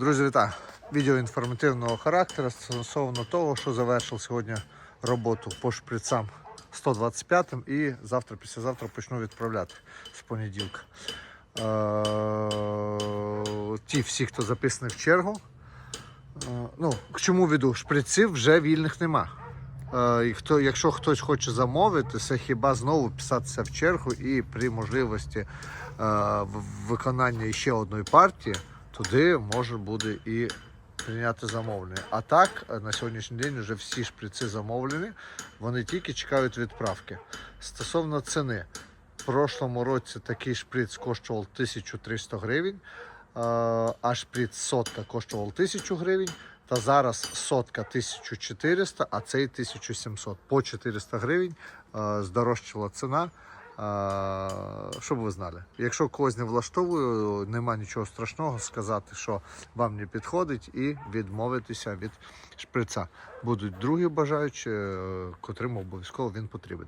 Друзі, вітаю! Відео інформативного характеру стосовно того, що завершив сьогодні роботу по шприцам 125 і завтра, післязавтра почну відправляти з понеділка. Е, Ті всі, хто записаний в чергу. Е, Ну, к чому веду? Шприців вже вільних нема. Е, І хто, якщо хтось хоче замовити, це хіба знову писатися в чергу і при можливості виконання ще одної партії, туди може буде і прийняти замовлення. А так, е, на сьогоднішній день вже всі шприци замовлені, вони тільки чекають відправки. Стосовно ціни, в прошлому році такий шприц коштував 1300 гривень, е, а шприц сотка коштував 1000 гривень. Та зараз сотка 1400, а цей 1700. По 400 гривень е, здорожчала ціна. Щоб ви знали. Якщо когось не влаштовує, нема нічого страшного сказати, що вам не підходить, і відмовитися від шприца. Будуть другі бажаючі, е, котрим обов'язково він потрібен.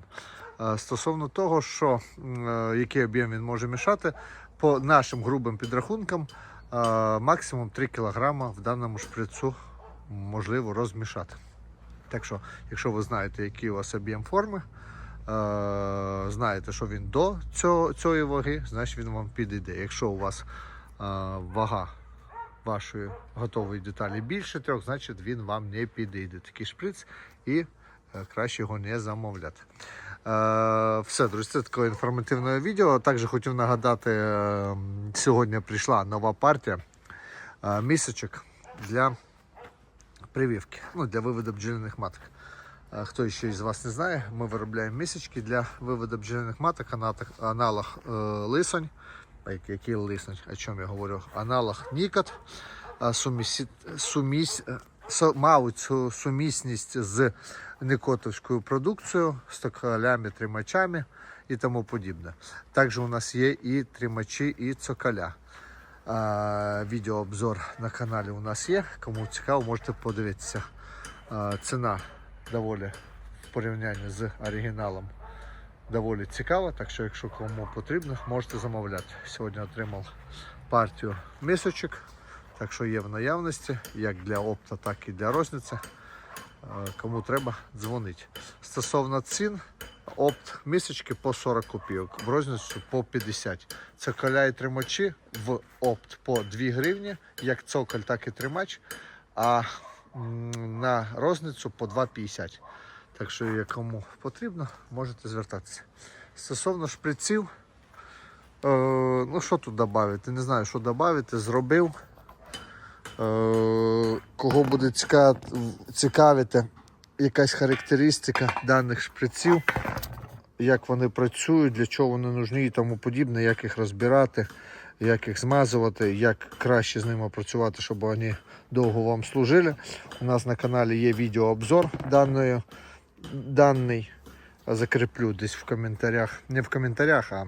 Е, Стосовно того, що е, який об'єм він може мішати, по нашим грубим підрахункам, максимум 3 кг в даному шприцу можливо розмішати. Так що, якщо ви знаєте, який у вас об'єм форми, знаєте, що він до цього, цієї ваги, значить він вам підійде. Якщо у вас е, вага вашої готової деталі більше трьох, значить він вам не підійде. Такий шприц і е, краще його не замовляти. Е, все, друзі, це таке інформативне відео. Також хотів нагадати, е, сьогодні прийшла нова партія е, місячок для прививки, ну, для виводу бджільних маток. Хто ще із вас не знає, ми виробляємо місячки для виводу бджільних маток, аналог, е, лисонь. Який- лисонь, о чому я говорю? Аналог Нікот, сумісі, сумісь, е, сумісність з никотовською продукцією, з токалями, тримачами і тому подібне. Також у нас є і тримачі, і цоколя. Відеообзор на каналі у нас є. Кому цікаво, можете подивитися. Ціна доволі в порівнянні з оригіналом доволі цікава. Так що, якщо кому потрібно, можете замовляти. Сьогодні отримав партію мисочок, так що є в наявності, як для опта, так і для розниці. Е, Кому треба, дзвонить. Стосовно цін, опт місячки по 40 копійок, в розницю по 50. Цоколя і тримачі в опт по 2 гривні, як цоколь, так і тримач, а на розницю по 2,50. Так що, як кому потрібно, можете звертатися. Стосовно шприців, е, ну що тут додати? Не знаю, що додати, зробив. Е, Кого буде ціка- цікавити якась характеристика даних шприців, як вони працюють, для чого вони нужні і тому подібне, як їх розбирати, як їх змазувати, як краще з ними працювати, щоб вони довго вам служили. У нас на каналі є відеообзор даної, даний. Закріплю десь в коментарях, не в коментарях, а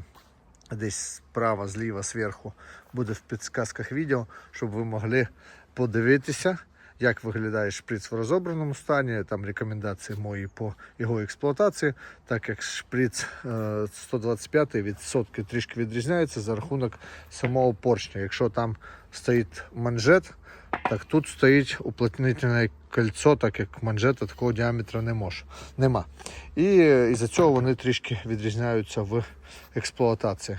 десь справа, зліва, зверху буде в підсказках відео, щоб ви могли подивитися, як виглядає шприц в розобраному стані, там рекомендації мої по його експлуатації, так як шприц е, 125 від сотки трішки відрізняється за рахунок самого поршня. Якщо там стоїть манжет, так тут стоїть уплотнительне кольцо, так як манжета такого діаметра не може, нема. І е, із-за цього вони трішки відрізняються в експлуатації.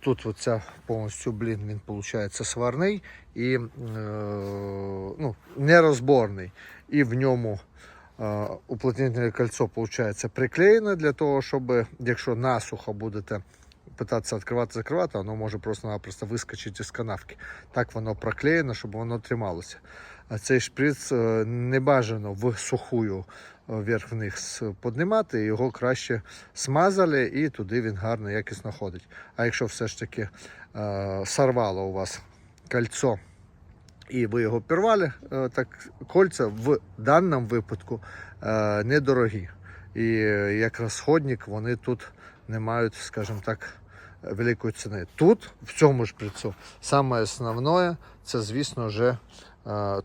Тут оця повністю блін, він виходить сварний і е, ну, нерозборний. І в ньому уплотнительне кольцо виходить приклеєне для того, щоб якщо насухо будете питатися відкривати, закривати, воно може просто-напросто вискочити з канавки. Так воно проклеєно, щоб воно трималося. А цей шприц е, не бажано в сухую вверх вниз піднімати, його краще смазали і туди він гарно якісно ходить. А якщо все ж таки е, сорвало у вас кольцо і ви його пірвали, е, так кольця в даному випадку е, недорогі. І як розходник вони тут не мають, скажімо так, великої ціни. Тут, в цьому шприцу, саме основне, це, звісно, вже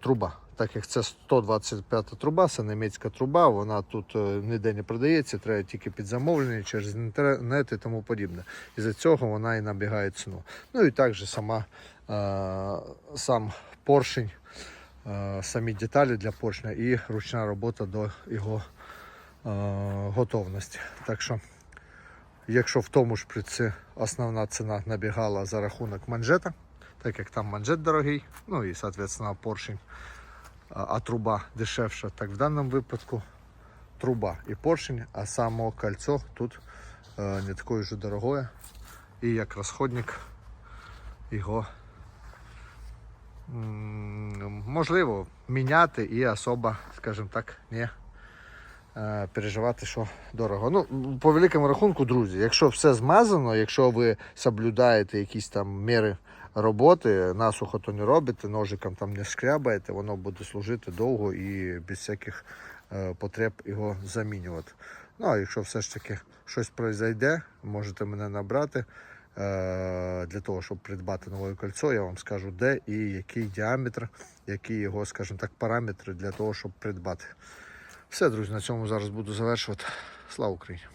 труба. так як це 125 труба, це німецька труба, вона тут е, ніде не продається, треба тільки під замовлення через інтернет і тому подібне. І за цього вона і набігає ціну. Ну і також сама, е, сам поршень, е, самі деталі для поршня і ручна робота до його е, готовності. Так що, якщо в тому ж приці основна ціна набігала за рахунок манжета, так як там манжет дорогий, ну і, соответственно, поршень, а, труба дешевша, так в даному випадку труба і поршень, а само кольцо тут е, не такое вже дорогое. І як розходник його можливо міняти і особа, скажімо так, не переживати, що дорого. Ну, по великому рахунку, друзі, якщо все змазано, якщо ви соблюдаєте якісь там міри роботи, насухо то не робите, ножиком там не шкрябаєте, воно буде служити довго і без всяких е, потреб його замінювати. Ну, а якщо все ж таки щось произойде, можете мене набрати. е, Для того, щоб придбати нове кольцо, я вам скажу, де і який діаметр, які його, скажімо так, параметри для того, щоб придбати. Все, друзі, на цьому зараз буду завершувати. Слава Україні!